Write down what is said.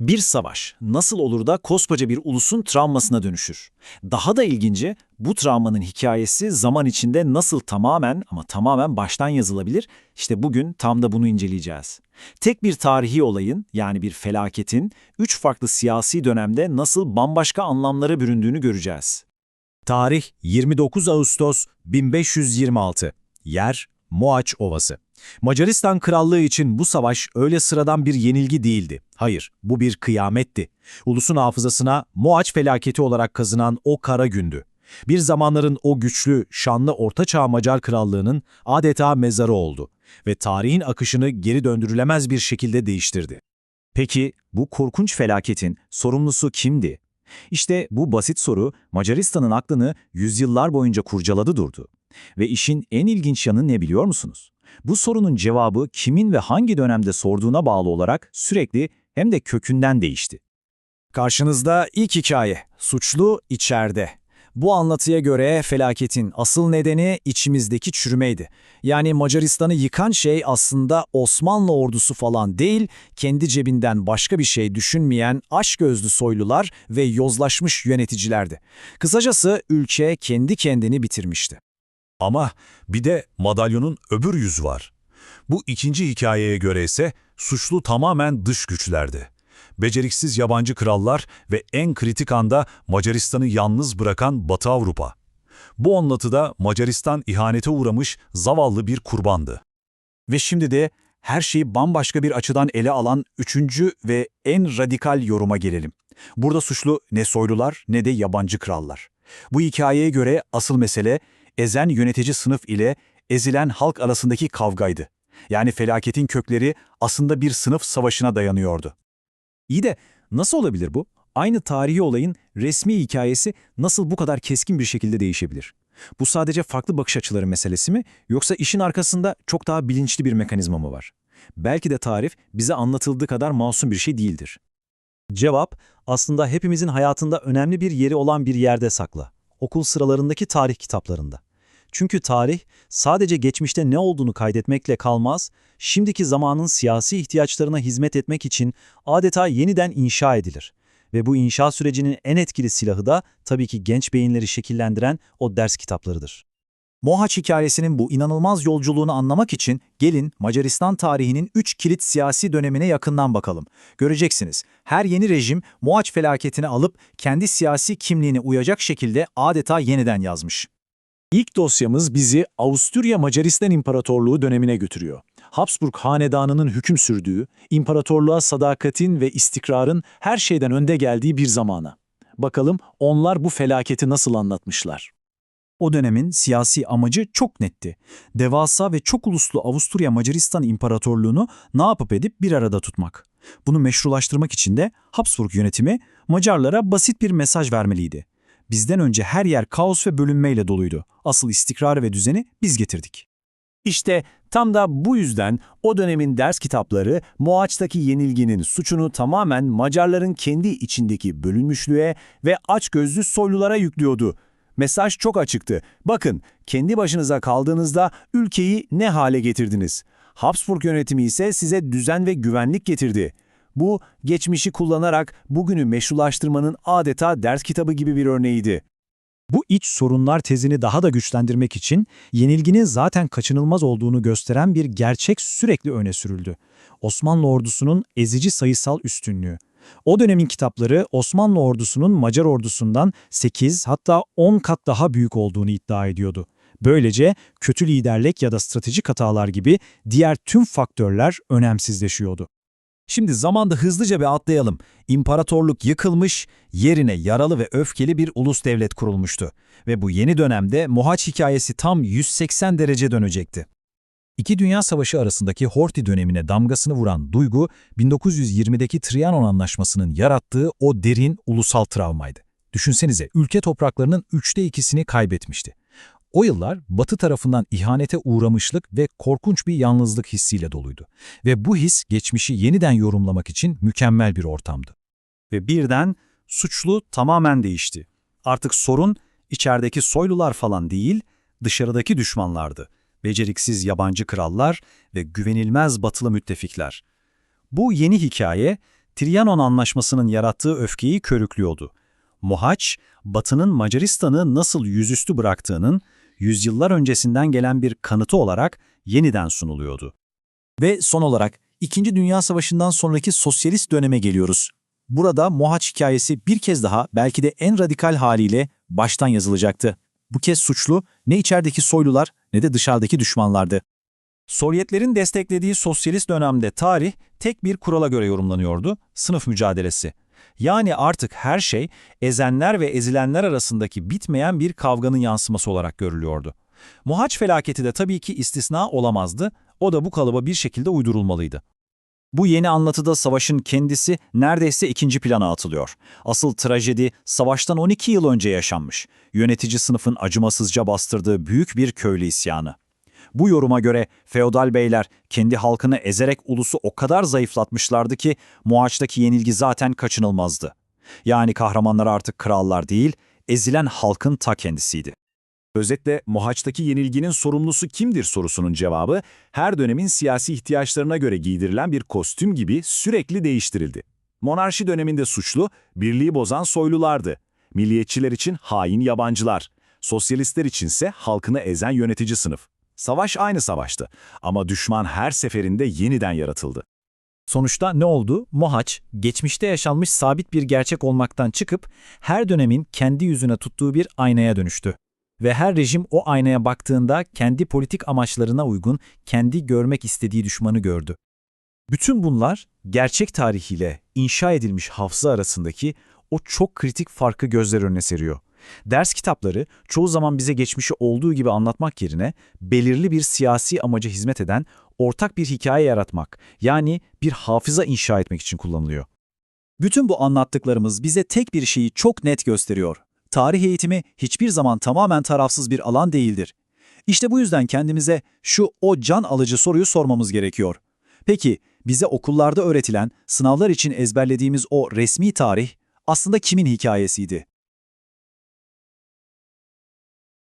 Bir savaş nasıl olur da koskoca bir ulusun travmasına dönüşür? Daha da ilginci bu travmanın hikayesi zaman içinde nasıl tamamen ama tamamen baştan yazılabilir? İşte bugün tam da bunu inceleyeceğiz. Tek bir tarihi olayın yani bir felaketin üç farklı siyasi dönemde nasıl bambaşka anlamlara büründüğünü göreceğiz. Tarih 29 Ağustos 1526. Yer Moaç Ovası. Macaristan Krallığı için bu savaş öyle sıradan bir yenilgi değildi. Hayır, bu bir kıyametti. Ulusun hafızasına Moaç felaketi olarak kazınan o kara gündü. Bir zamanların o güçlü, şanlı Ortaçağ Macar Krallığı'nın adeta mezarı oldu ve tarihin akışını geri döndürülemez bir şekilde değiştirdi. Peki bu korkunç felaketin sorumlusu kimdi? İşte bu basit soru Macaristan'ın aklını yüzyıllar boyunca kurcaladı durdu. Ve işin en ilginç yanı ne biliyor musunuz? Bu sorunun cevabı kimin ve hangi dönemde sorduğuna bağlı olarak sürekli hem de kökünden değişti. Karşınızda ilk hikaye, suçlu içeride. Bu anlatıya göre felaketin asıl nedeni içimizdeki çürümeydi. Yani Macaristan'ı yıkan şey aslında Osmanlı ordusu falan değil, kendi cebinden başka bir şey düşünmeyen açgözlü soylular ve yozlaşmış yöneticilerdi. Kısacası ülke kendi kendini bitirmişti. Ama bir de madalyonun öbür yüzü var. Bu ikinci hikayeye göre ise suçlu tamamen dış güçlerdi. Beceriksiz yabancı krallar ve en kritik anda Macaristan'ı yalnız bırakan Batı Avrupa. Bu anlatıda Macaristan ihanete uğramış zavallı bir kurbandı. Ve şimdi de her şeyi bambaşka bir açıdan ele alan üçüncü ve en radikal yoruma gelelim. Burada suçlu ne soylular ne de yabancı krallar. Bu hikayeye göre asıl mesele ezen yönetici sınıf ile ezilen halk arasındaki kavgaydı. Yani felaketin kökleri aslında bir sınıf savaşına dayanıyordu. İyi de nasıl olabilir bu? Aynı tarihi olayın resmi hikayesi nasıl bu kadar keskin bir şekilde değişebilir? Bu sadece farklı bakış açıları meselesi mi yoksa işin arkasında çok daha bilinçli bir mekanizma mı var? Belki de tarif bize anlatıldığı kadar masum bir şey değildir. Cevap aslında hepimizin hayatında önemli bir yeri olan bir yerde saklı. Okul sıralarındaki tarih kitaplarında. Çünkü tarih sadece geçmişte ne olduğunu kaydetmekle kalmaz, şimdiki zamanın siyasi ihtiyaçlarına hizmet etmek için adeta yeniden inşa edilir. Ve bu inşa sürecinin en etkili silahı da tabii ki genç beyinleri şekillendiren o ders kitaplarıdır. Mohaç hikayesinin bu inanılmaz yolculuğunu anlamak için gelin Macaristan tarihinin 3 kilit siyasi dönemine yakından bakalım. Göreceksiniz her yeni rejim Mohaç felaketini alıp kendi siyasi kimliğine uyacak şekilde adeta yeniden yazmış. İlk dosyamız bizi Avusturya Macaristan İmparatorluğu dönemine götürüyor. Habsburg hanedanının hüküm sürdüğü, imparatorluğa sadakatin ve istikrarın her şeyden önde geldiği bir zamana. Bakalım onlar bu felaketi nasıl anlatmışlar. O dönemin siyasi amacı çok netti. Devasa ve çok uluslu Avusturya Macaristan İmparatorluğunu ne yapıp edip bir arada tutmak. Bunu meşrulaştırmak için de Habsburg yönetimi Macarlara basit bir mesaj vermeliydi. Bizden önce her yer kaos ve bölünmeyle doluydu. Asıl istikrar ve düzeni biz getirdik. İşte tam da bu yüzden o dönemin ders kitapları Moaç'taki yenilginin suçunu tamamen Macarların kendi içindeki bölünmüşlüğe ve açgözlü soylulara yüklüyordu. Mesaj çok açıktı. Bakın, kendi başınıza kaldığınızda ülkeyi ne hale getirdiniz? Habsburg yönetimi ise size düzen ve güvenlik getirdi. Bu, geçmişi kullanarak bugünü meşrulaştırmanın adeta ders kitabı gibi bir örneğiydi. Bu iç sorunlar tezini daha da güçlendirmek için yenilginin zaten kaçınılmaz olduğunu gösteren bir gerçek sürekli öne sürüldü. Osmanlı ordusunun ezici sayısal üstünlüğü. O dönemin kitapları Osmanlı ordusunun Macar ordusundan 8 hatta 10 kat daha büyük olduğunu iddia ediyordu. Böylece kötü liderlik ya da stratejik hatalar gibi diğer tüm faktörler önemsizleşiyordu. Şimdi zamanda hızlıca bir atlayalım. İmparatorluk yıkılmış, yerine yaralı ve öfkeli bir ulus devlet kurulmuştu. Ve bu yeni dönemde Mohaç hikayesi tam 180 derece dönecekti. İki Dünya Savaşı arasındaki Horthy dönemine damgasını vuran duygu, 1920'deki Trianon Anlaşması'nın yarattığı o derin ulusal travmaydı. Düşünsenize, ülke topraklarının üçte ikisini kaybetmişti. O yıllar Batı tarafından ihanete uğramışlık ve korkunç bir yalnızlık hissiyle doluydu. Ve bu his geçmişi yeniden yorumlamak için mükemmel bir ortamdı. Ve birden suçlu tamamen değişti. Artık sorun içerideki soylular falan değil, dışarıdaki düşmanlardı. Beceriksiz yabancı krallar ve güvenilmez batılı müttefikler. Bu yeni hikaye Trianon Anlaşması'nın yarattığı öfkeyi körüklüyordu. Mohaç, Batı'nın Macaristan'ı nasıl yüzüstü bıraktığının yüzyıllar öncesinden gelen bir kanıtı olarak yeniden sunuluyordu. Ve son olarak İkinci Dünya Savaşı'ndan sonraki sosyalist döneme geliyoruz. Burada Mohaç hikayesi bir kez daha belki de en radikal haliyle baştan yazılacaktı. Bu kez suçlu ne içerideki soylular ne de dışarıdaki düşmanlardı. Sovyetlerin desteklediği sosyalist dönemde tarih tek bir kurala göre yorumlanıyordu, sınıf mücadelesi. Yani artık her şey ezenler ve ezilenler arasındaki bitmeyen bir kavganın yansıması olarak görülüyordu. Mohaç felaketi de tabii ki istisna olamazdı, o da bu kalıba bir şekilde uydurulmalıydı. Bu yeni anlatıda savaşın kendisi neredeyse ikinci plana atılıyor. Asıl trajedi savaştan 12 yıl önce yaşanmış. Yönetici sınıfın acımasızca bastırdığı büyük bir köylü isyanı. Bu yoruma göre feodal beyler kendi halkını ezerek ulusu o kadar zayıflatmışlardı ki Moğaç'taki yenilgi zaten kaçınılmazdı. Yani kahramanlar artık krallar değil, ezilen halkın ta kendisiydi. Özetle Mohaç'taki yenilginin sorumlusu kimdir sorusunun cevabı her dönemin siyasi ihtiyaçlarına göre giydirilen bir kostüm gibi sürekli değiştirildi. Monarşi döneminde suçlu, birliği bozan soylulardı. Milliyetçiler için hain yabancılar. Sosyalistler içinse halkını ezen yönetici sınıf. Savaş aynı savaştı ama düşman her seferinde yeniden yaratıldı. Sonuçta ne oldu? Mohaç, geçmişte yaşanmış sabit bir gerçek olmaktan çıkıp her dönemin kendi yüzüne tuttuğu bir aynaya dönüştü. Ve her rejim o aynaya baktığında kendi politik amaçlarına uygun kendi görmek istediği düşmanı gördü. Bütün bunlar gerçek tarihiyle inşa edilmiş hafıza arasındaki o çok kritik farkı gözler önüne seriyor. Ders kitapları çoğu zaman bize geçmişi olduğu gibi anlatmak yerine belirli bir siyasi amaca hizmet eden ortak bir hikaye yaratmak, yani bir hafıza inşa etmek için kullanılıyor. Bütün bu anlattıklarımız bize tek bir şeyi çok net gösteriyor. Tarih eğitimi hiçbir zaman tamamen tarafsız bir alan değildir. İşte bu yüzden kendimize şu o can alıcı soruyu sormamız gerekiyor. Peki bize okullarda öğretilen, sınavlar için ezberlediğimiz o resmi tarih aslında kimin hikayesiydi?